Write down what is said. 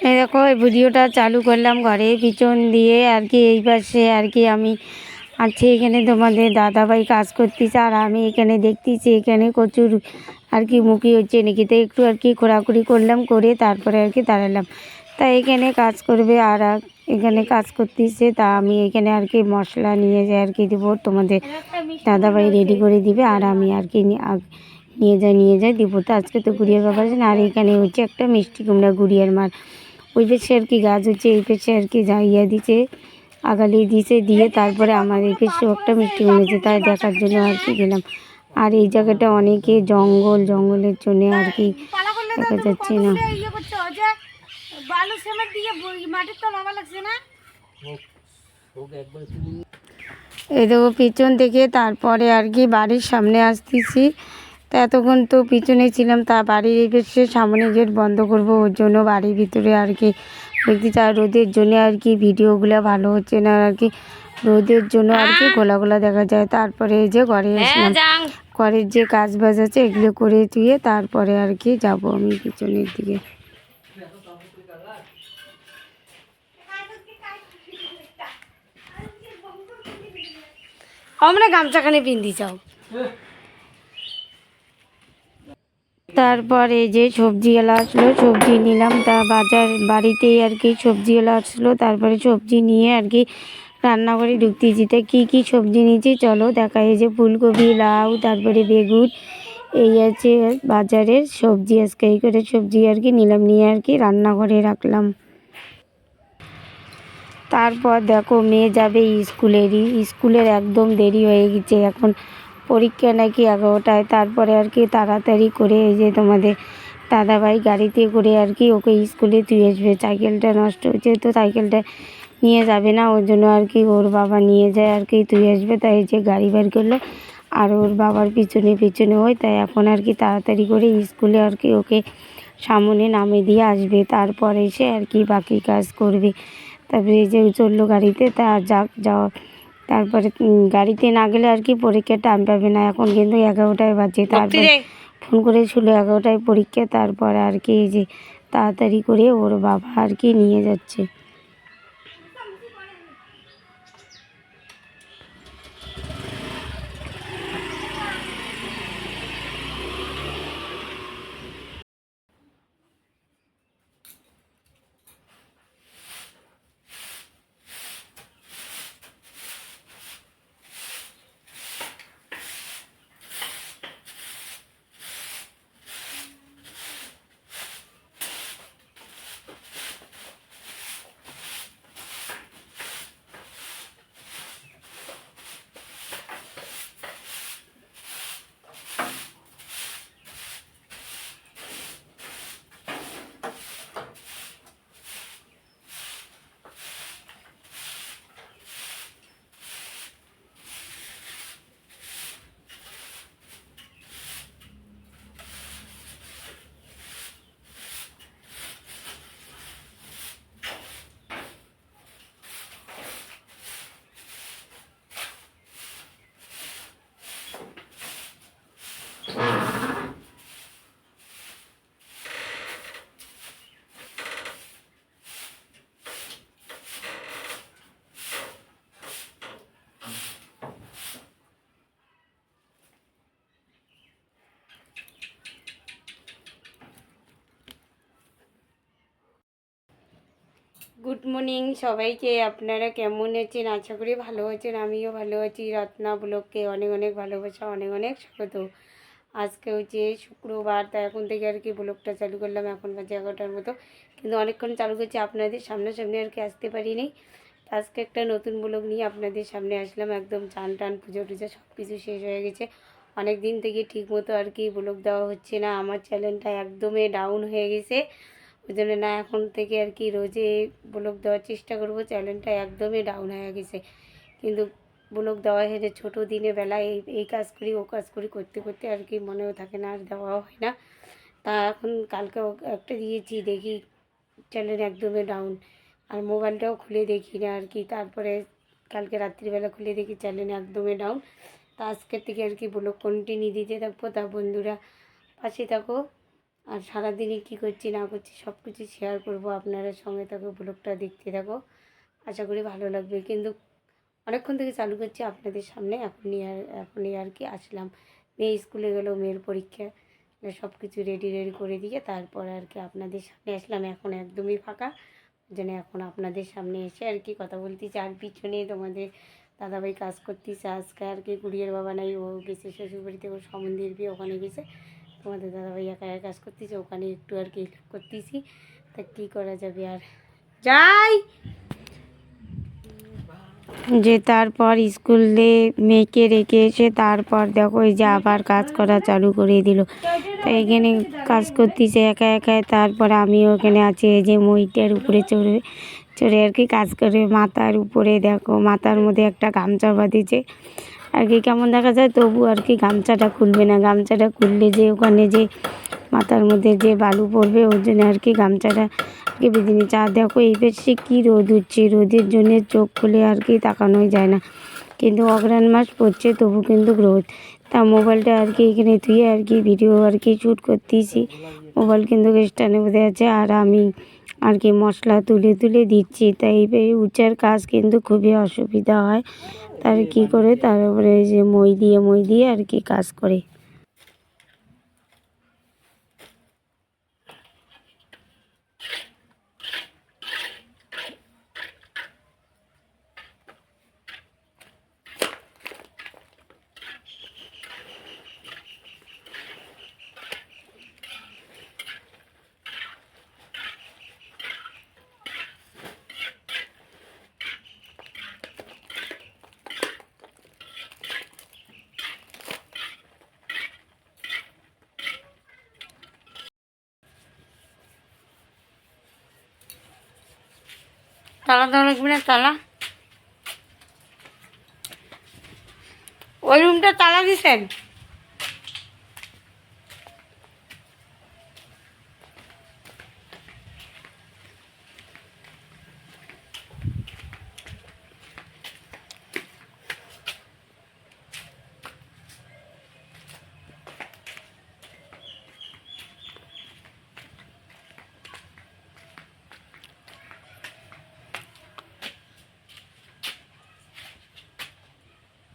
এই দেখো, এই ভিডিওটা চালু করলাম ঘরে পিছন দিয়ে, আর কি এই পাশে, আর কি আমি আছি এখানে তোমাদের দাদাভাই কাজ করতেছে, আর আমি এখানে দেখতেছি, এখানে প্রচুর আর কি মুখি হচ্ছে, নাকি তো একটু আর কি ঘোরাঘুরি করলাম, করে তারপরে আর কি দাঁড়ালাম। তা এখানে কাজ করবে আর এখানে কাজ করতেছে, তা আমি এখানে আর কি মশলা নিয়ে যাই আর কি দেবো, তোমাদের দাদাভাই রেডি করে দিবে, আর আমি আর কি নিয়ে যাই নিয়ে যাই, দিব। তো আজকে তো গুড়িয়ার ব্যাপার আর এখানে হচ্ছে একটা মিষ্টি কুমড়া গুড়িয়ার মার ওই পেছে আর কি গাছ হচ্ছে, এই পেছে আর কি যাইয়া দিছে, আগালি দিছে, দিয়ে তারপরে আমার এই পেছেও একটা মিষ্টি কুমড়েছে তাই দেখার জন্য আর কি গেলাম। আর এই জায়গাটা অনেকে জঙ্গল, জঙ্গলের জন্য আর কি দেখা যাচ্ছে ইয়ে না। এই দেখো, পিছন থেকে তারপরে আর কি বাড়ির সামনে আসতেছি। তা এতক্ষণ তো পিছনে ছিলাম তা বাড়ির এসে সামনে গেট বন্ধ করব ওর জন্য বাড়ির ভিতরে আর কি। দেখতে আর রোদের জন্য আর কি ভিডিওগুলো ভালো হচ্ছে না আর কি। রোদের জন্য আর কি গোলা গোলা দেখা যায়। তারপরে এই যে ঘরে আসলাম। ঘরের যে কাজ বাজ আছে এগুলো করে দিয়ে তারপরে আর কি যাব আমি পিছনের দিকে। আমরা গামছাখানে পিন্দি চাও তারপরে যে সবজিওয়ালা আসলো, সবজি নিলাম। তা বাজার বাড়িতেই আর কি সবজিওয়ালা আসলো। তারপরে সবজি নিয়ে আর কি রান্নাঘরে ঢুকতেছি। তা কী কী সবজি নিয়েছি? চলো দেখা এই যে ফুলকপি, লাউ, তারপরে বেগুন, এই আছে বাজারের সবজি। আজকে এই করে সবজি আর কি নিলাম, নিয়ে আর কি রান্নাঘরে রাখলাম। তারপর দেখো মেয়ে যাবে স্কুলেরই। স্কুলের একদম দেরি হয়ে গেছে। এখন পরীক্ষা নাকি এগারোটায়, তারপরে আর কি তাড়াতাড়ি করে এই যে তোমাদের দাদাভাই গাড়িতে করে আর কি ওকে স্কুলে তুই আসবে। সাইকেলটা নষ্ট হয়েছে তো সাইকেলটা নিয়ে যাবে না, ওর জন্য আর কি ওর বাবা নিয়ে যায় আর কি তুই আসবে। তাই যে গাড়ি বের করল আর ওর বাবার পিছনে পিছনে হয় তাই এখন আর কি তাড়াতাড়ি করে স্কুলে আর কি ওকে সামনে নামে দিয়ে আসবে। তারপর এসে আর কি বাকি কাজ করবে। তারপরে যে চলল গাড়িতে, তা যাক যাওয়া তারপরে গাড়িতে না গেলে আর কি পরীক্ষার টাইম পাবে না। এখন কিন্তু এগারোটায় বাজে। তারপর ফোন করে ছিল এগারোটায় পরীক্ষা তারপর আর কি এই যে তাড়াতাড়ি করে ওর বাবা আর কি নিয়ে যাচ্ছে গুড মর্নিং, সবাইকে আপনারা কেমন আছেন? আশা করি ভালো আছেন, আমিও ভালো আছি। রত্না ব্লগকে অনেক অনেক ভালোবাসা, অনেক অনেক স্বাগত। আজকে হচ্ছে শুক্রবার তা এখন থেকে আর কি ব্লগটা চালু করলাম, এখন বাজে এগারোটার মতো। কিন্তু অনেকক্ষণ চালু করছি, আপনাদের সামনাসামনি আর কি আসতে পারিনি। আজকে একটা নতুন ব্লগ নিয়ে আপনাদের সামনে আসলাম, একদম চান টান, পুজো টুজো সব কিছু শেষ হয়ে গেছে। অনেক দিন থেকে ঠিক মতো আর কি ব্লগ দেওয়া হচ্ছে না, আমার চ্যানেলটা একদমই ডাউন হয়ে গেছে। ওই জন্য না এখন থেকে আর কি রোজে ব্লগ দেওয়ার চেষ্টা করব। চ্যানেলটা একদমই ডাউন হয়ে গেছে। কিন্তু ব্লগ দেওয়া হয়েছে ছোটো দিনে বেলা এই এই কাজ করি, ও কাজ করি করতে করতে আর কি মনেও থাকে না, আর দেওয়াও হয় না। তা এখন কালকে একটা দিয়েছি, দেখি চ্যানেল একদমই ডাউন আর মোবাইলটাও খুলে দেখি না আর কি। তারপরে কালকে রাত্রিবেলা খুলে দেখি চ্যানেল একদমই ডাউন তা আজকের থেকে আর কি ব্লগ কন্টিনিউ দিতে থাকব। তা বন্ধুরা, পাশে থাকো। আর সারাদিনে কী করছি, না করছি সব কিছু শেয়ার করব আপনারা সঙ্গে থাকো ব্লগটা দেখতে থাকো। আশা করি ভালো লাগবে। কিন্তু অনেকক্ষণ থেকে চালু করছি আপনাদের সামনে, এখনই আর এখনই আর কি আসলাম। মেয়ে স্কুলে গেলো, মেয়ের পরীক্ষা। সব কিছু রেডি রেডি করে দিয়ে তারপর আর কি আপনাদের সামনে আসলাম। এখন একদমই ফাঁকা। জন্য এখন আপনাদের সামনে এসে আর কি কথা বলতেছি আর পিছনে তোমাদের দাদাভাই কাজ করতেছে। আজকে আর কি গুড়িয়ার বাবা নাই, ও গেছে, শ্বশুরবাড়িতে ও সমন্দির বিয়ে, ওখানে গেছে। তোমাদের দাদাভাই একা একা কাজ করতেছে, ওখানে একটু আর কি করতেছি। তা কী করা যাবে আর? যাই! যে তারপর স্কুলে মেয়েকে রেখে এসে তারপর দেখো এই যে আবার কাজ করা চালু করে দিল। তো এখানে কাজ করতেছে একা একা, তারপর আমিও ওখানে আছি, এই যে মইটার উপরে চড়ে চড়ে আর কি কাজ করে, মাথার উপরে দেখো, মাথার মধ্যে একটা গামছা বাঁধিছে। আর কি কেমন দেখা যায় তবু আর কি গামছাটা খুলবে না। গামছাটা খুললে যে ওখানে যে মাথার মধ্যে যে বালু পড়বে, ওর জন্য আর কি গামছাটা কি বেঁধে নিচ্ছে। আর দেখো এই পেশে কী রোদ উঠছে। রোদের জন্য চোখ খুলে আর কি তাকানোই যায় না। কিন্তু অগ্রাণ মাস পড়ছে, তবু কিন্তু রোদ। তা মোবাইলটা আর কি এখানে ধুয়ে আর কি ভিডিও আর কি শ্যুট করতেছি। মোবাইল কিন্তু স্ট্যান্ডের মধ্যে আছে আর আমি আর কি মশলা তুলে তুলে দিচ্ছি। তাই এই উচ্চার কাজ কিন্তু খুবই অসুবিধা হয়। তার কি করে? তার উপরে এই যে মই দিয়ে মই দিয়ে আর কি কাজ করে। তালা দেওয়া লাগবে না তালা। ওই রুমটা তালা দিছেন?